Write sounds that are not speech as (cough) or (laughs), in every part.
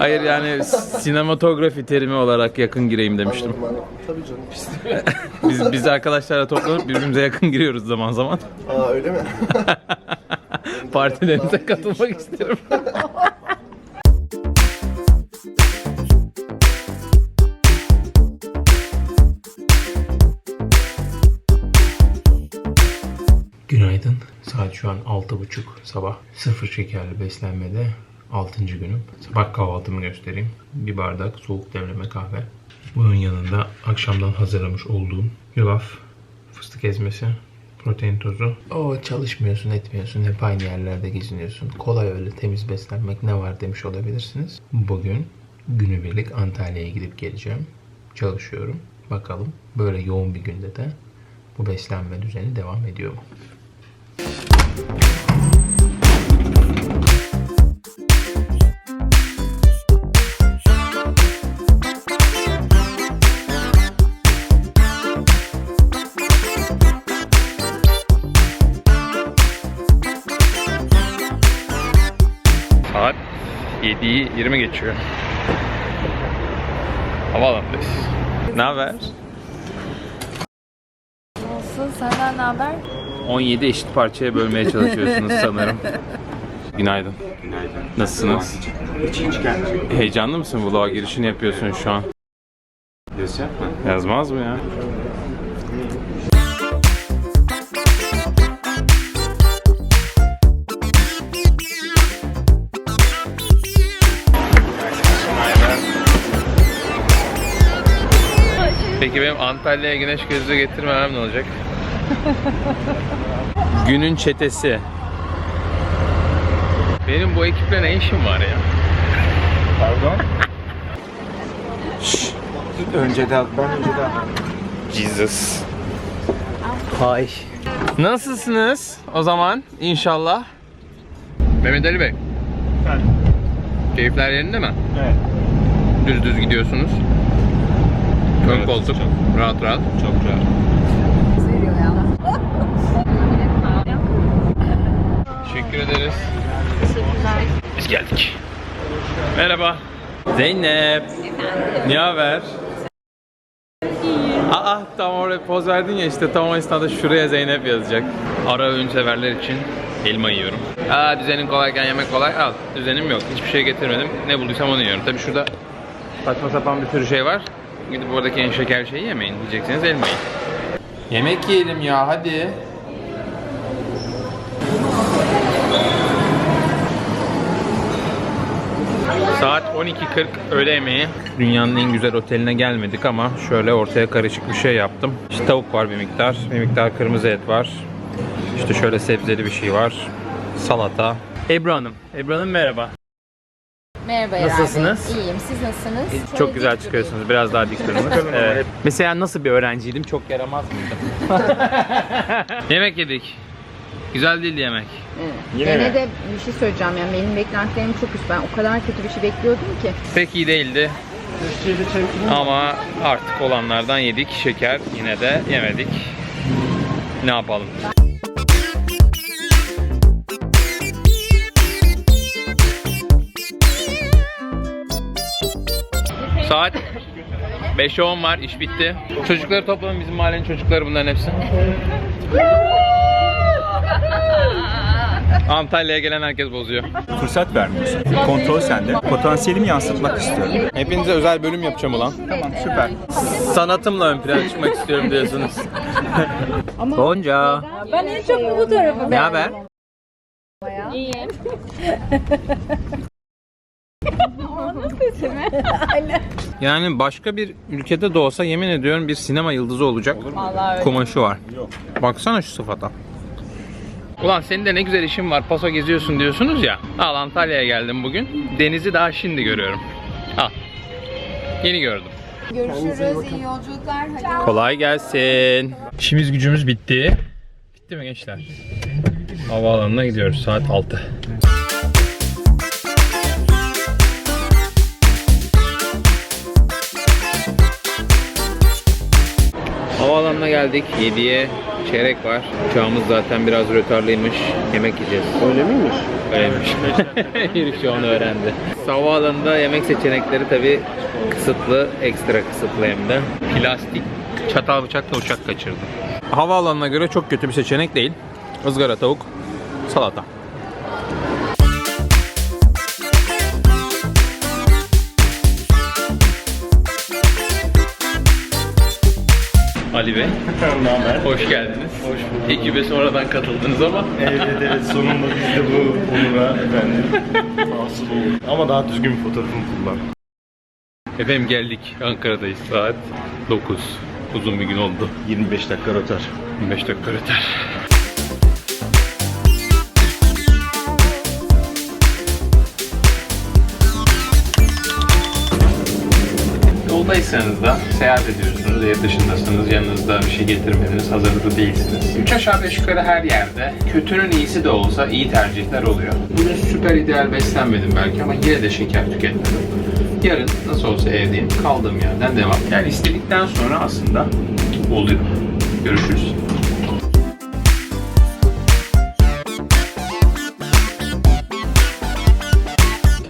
Hayır yani sinematografi terimi olarak yakın gireyim demiştim. Anladım, anladım. Tabii canım. (laughs) Biz biz arkadaşlarla toplanıp birbirimize yakın giriyoruz zaman zaman. Aa öyle mi? (laughs) Partilerinize katılmak isterim. Günaydın. Saat şu an 6.30 sabah. Sıfır şekerli beslenmede 6. günüm. Sabah kahvaltımı göstereyim. Bir bardak soğuk demleme kahve. Bunun yanında akşamdan hazırlamış olduğum yulaf, fıstık ezmesi, protein tozu. O çalışmıyorsun, etmiyorsun, hep aynı yerlerde geziniyorsun. Kolay öyle temiz beslenmek ne var demiş olabilirsiniz. Bugün günübirlik Antalya'ya gidip geleceğim. Çalışıyorum. Bakalım böyle yoğun bir günde de bu beslenme düzeni devam ediyor mu? Saat 7'yi 20 geçiyor. Havaalanındayız. Ne haber? Olsun senden ne haber? 17 eşit parçaya bölmeye çalışıyorsunuz (laughs) sanırım. Günaydın. Günaydın. Nasılsınız? Hiç hiç gelmiyor. Heyecanlı mısın vlog'a girişini yapıyorsun şu an? Yazacak mı? Yazmaz mı ya? Peki benim Antalya'ya güneş gözlüğü getirmemem ne olacak? (laughs) Günün çetesi. Benim bu ekiple ne işim var ya? Pardon? (laughs) Önceden, ben önceden. Jesus. Hay. Nasılsınız o zaman inşallah? Mehmet Ali Bey, Ben. keyifler yerinde mi? Evet. Düz düz gidiyorsunuz. Ön Evet, koltuk, çok. rahat rahat. Çok rahat. Teşekkür ederiz. Biz geldik. Merhaba. Zeynep. Ne haber? Aa tam oraya poz verdin ya işte tam o esnada şuraya Zeynep yazacak. Ara öğün severler için elma yiyorum. Aa düzenin kolayken yemek kolay al. Düzenim yok. Hiçbir şey getirmedim. Ne bulduysam onu yiyorum. Tabi şurada saçma sapan bir sürü şey var. Gidip oradaki en şeker şeyi yemeyin. Diyecekseniz elma yiyin. Yemek yiyelim ya hadi. Saat 12.40 öğle yemeği. Dünyanın en güzel oteline gelmedik ama şöyle ortaya karışık bir şey yaptım. İşte tavuk var bir miktar, bir miktar kırmızı et var. İşte şöyle sebzeli bir şey var. Salata. Ebru Hanım. Ebru Hanım merhaba. Merhaba Bey. Nasılsınız? İyiyim. Siz nasılsınız? Çok Şöyle güzel dik çıkıyorsunuz. Biraz daha dik durun. (laughs) Evet. Mesela nasıl bir öğrenciydim? Çok yaramaz mıydım? (laughs) yemek yedik. Güzel değildi yemek. Yine Gene mi? de bir şey söyleyeceğim yani benim beklentilerim çok üst. Ben o kadar kötü bir şey bekliyordum ki. Pek iyi değildi. Ama artık olanlardan yedik. Şeker yine de yemedik. Ne yapalım? Saat 5'e 10 var. iş bitti. Çocukları toplanın. Bizim mahallenin çocukları bunların hepsi. Antalya'ya gelen herkes bozuyor. Fırsat vermiyorsun. Kontrol sende. Potansiyelimi yansıtmak istiyorum. Hepinize özel bölüm yapacağım ulan. Tamam süper. Sanatımla ön plana çıkmak istiyorum diyorsunuz. Gonca. Ben en çok bu tarafı Ne haber? İyiyim. (laughs) (laughs) Yani başka bir ülkede de olsa yemin ediyorum bir sinema yıldızı olacak. Vallahi öyle. Kumaşı var. Baksana şu sıfata. Ulan senin de ne güzel işin var. Paso geziyorsun diyorsunuz ya. Al Antalya'ya geldim bugün. Denizi daha şimdi görüyorum. Al. Yeni gördüm. Görüşürüz. İyi yolculuklar. Hadi. Kolay gelsin. İşimiz gücümüz bitti. Bitti mi gençler? Havaalanına gidiyoruz saat 6. Havaalanına geldik. 7'ye çeyrek var. Uçağımız zaten biraz rötarlıymış. Yemek yiyeceğiz. Öyle miymiş? Öyleymiş. Herif şu an öğrendi. Havaalanında yemek seçenekleri tabi kısıtlı, ekstra kısıtlı hem de. Plastik çatal bıçakla uçak kaçırdım. Havaalanına göre çok kötü bir seçenek değil. Izgara tavuk, salata. Ali Bey, (laughs) ne haber? hoş geldiniz. Hoş bulduk. Ekibe sonradan katıldınız ama Evet evet sonunda biz de bu onura efendim mahsul olduk. Ama daha düzgün bir fotoğrafımı kullan. Efendim geldik. Ankara'dayız. Saat 9. Uzun bir gün oldu. 25 dakika rotar. 25 dakika yeter. Yoldaysanız da seyahat ediyorsunuz, ev dışındasınız, yanınızda bir şey getirmediniz, hazırlıklı değilsiniz. 3 aşağı 5 yukarı her yerde kötünün iyisi de olsa iyi tercihler oluyor. Bugün süper ideal beslenmedim belki ama yine de şeker tüketmedim. Yarın nasıl olsa evdeyim, kaldığım yerden devam. Yani istedikten sonra aslında oluyor. Görüşürüz.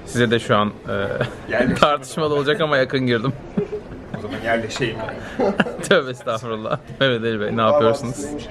Size de şu an Yerleşim. (laughs) tartışmalı olacak ama yakın girdim. Yerleşeyim. Tövbe estağfurullah. Evet Ali Bey ne yapıyorsunuz?